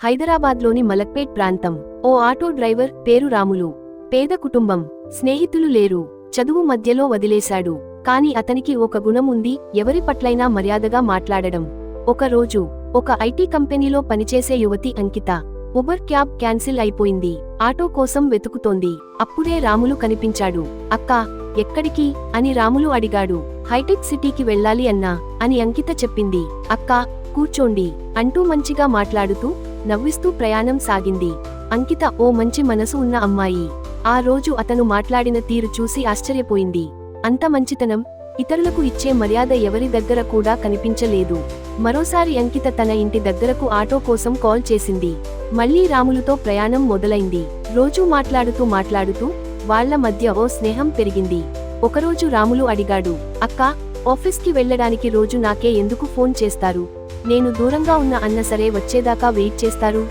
హైదరాబాద్లోని మలక్పేట్ ప్రాంతం. ఓ auto driver పేరు రాములు. పేద కుటుంబం. స్నేహితులు లేరు. చదువు మధ్యలో వదిలేశాడు. కాని అతనికి ఒక గుణం ఉంది. ఎవరి పట్లైనా మర్యాదగా మాట్లాడడం. ఒక రోజు ఒక ఐటీ కంపెనీలో పనిచేసే యువతి అంకిత. ఉబర్ క్యాబ్ క్యాన్సిల్ అయిపోయింది. ఆటో కోసం వెతుకుతోంది. అప్పుడే రాములు కనిపించాడు. అక్కా ఎక్కడికి అని రాములు అడిగాడు. హైటెక్ సిటీకి వెళ్ళాలి అన్నా అని అంకిత చెప్పింది. అక్కా కూర్చోండి అంటూ మంచిగా మాట్లాడుతూ నవ్విస్తూ ప్రయాణం సాగింది. అంకిత ఓ మంచి మనసు ఉన్న అమ్మాయి. ఆ రోజు అతను మాట్లాడిన తీరు చూసి ఆశ్చర్యపోయింది. అంత మంచితనం ఇతరులకు ఇచ్చే మర్యాద ఎవరి దగ్గర కూడా కనిపించలేదు. మరోసారి అంకిత తన ఇంటి దగ్గరకు ఆటో కోసం కాల్ చేసింది. మళ్ళీ రాములుతో ప్రయాణం మొదలైంది. రోజూ మాట్లాడుతూ మాట్లాడుతూ వాళ్ళ మధ్య ఓ స్నేహం పెరిగింది. ఒకరోజు రాములు అడిగాడు అక్క ఆఫీస్కి వెళ్ళడానికి రోజు నాకే ఎందుకు ఫోన్ చేస్తారు? నేను దూరంగా ఉన్న అన్న సరే వచ్చేదాకా వెయిట్ చేస్తారు.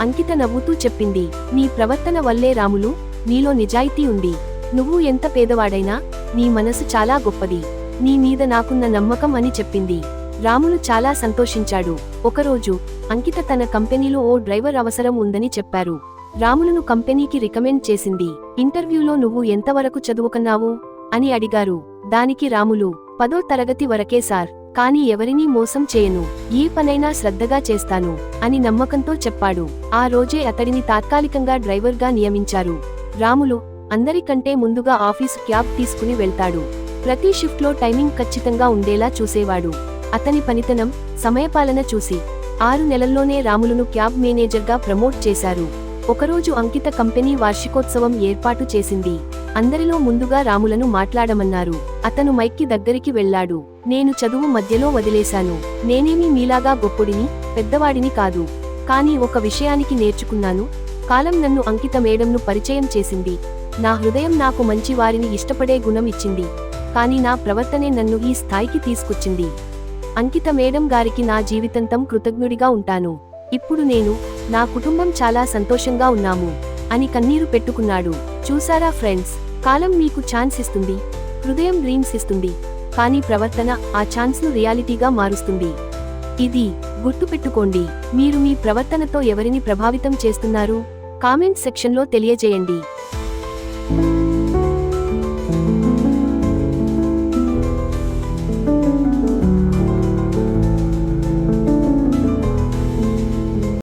అంకిత నవ్వుతూ చెప్పింది నీ ప్రవర్తన వల్లే రాములు నీలో నిజాయితీ ఉంది. నువ్వు ఎంత పేదవాడైనా నీ మనసు చాలా గొప్పది. నీ మీద నాకున్న నమ్మకం అని చెప్పింది. రాములు చాలా సంతోషించాడు. ఒకరోజు అంకిత తన కంపెనీలో ఓ డ్రైవర్ అవసరం ఉందని చెప్పారు. రాములను కంపెనీకి రికమెండ్ చేసింది ఇంటర్వ్యూలో నువ్వు ఎంతవరకు చదువుకున్నావు? అని అడిగారు. దానికి రాములు పదో తరగతి వరకే సార్. కానీ ఎవరినీ మోసం చేయను. ఏ పనైనా శ్రద్ధగా చేస్తాను అని నమ్మకంతో చెప్పాడు. ఆ రోజే అతడిని తాత్కాలికంగా డ్రైవర్గా నియమించారు. రాములు అందరికంటే ముందుగా ఆఫీసు క్యాబ్ తీసుకుని వెళ్తాడు. ప్రతి షిఫ్ట్లో టైమింగ్ ఖచ్చితంగా ఉండేలా చూసేవాడు. అతని పనితనం సమయపాలన చూసి ఆరు నెలల్లోనే రాములును క్యాబ్ మేనేజర్గా ప్రమోట్ చేశారు. ఒకరోజు అంకిత కంపెనీ వార్షికోత్సవం ఏర్పాటు చేసింది. అందరిలో ముందుగా రాములను మాట్లాడమన్నారు. అతను మైక్కి దగ్గరికి వెళ్ళాడు. నేను చదువు మధ్యలో వదిలేశాను. నేనేమీ మీలాగా గొప్పుడిని పెద్దవాడిని కాదు. కానీ ఒక విషయానికి నేర్చుకున్నాను. కాలం నన్ను అంకిత మేడంను పరిచయం చేసింది. నా హృదయం నాకు మంచి వారిని ఇష్టపడే గుణం ఇచ్చింది. కానీ నా ప్రవర్తనే నన్ను ఈ స్థాయికి తీసుకొచ్చింది. అంకిత మేడం గారికి నా జీవితంతం కృతజ్ఞుడిగా ఉంటాను. ఇప్పుడు నేను నా కుటుంబం చాలా సంతోషంగా ఉన్నాము అని కన్నీరు పెట్టుకున్నాడు. చూసారా ఫ్రెండ్స్? కాలం మీకు ఛాన్స్ ఇస్తుంది. హృదయం డ్రీమ్స్ ఇస్తుంది. కానీ ప్రవర్తన ఆ ఛాన్స్ను రియాలిటీగా మారుస్తుంది. ఇది గుర్తుపెట్టుకోండి. మీరు మీ ప్రవర్తనతో ఎవరిని ప్రభావితం చేస్తున్నారు? కామెంట్ సెక్షన్లో తెలియజేయండి.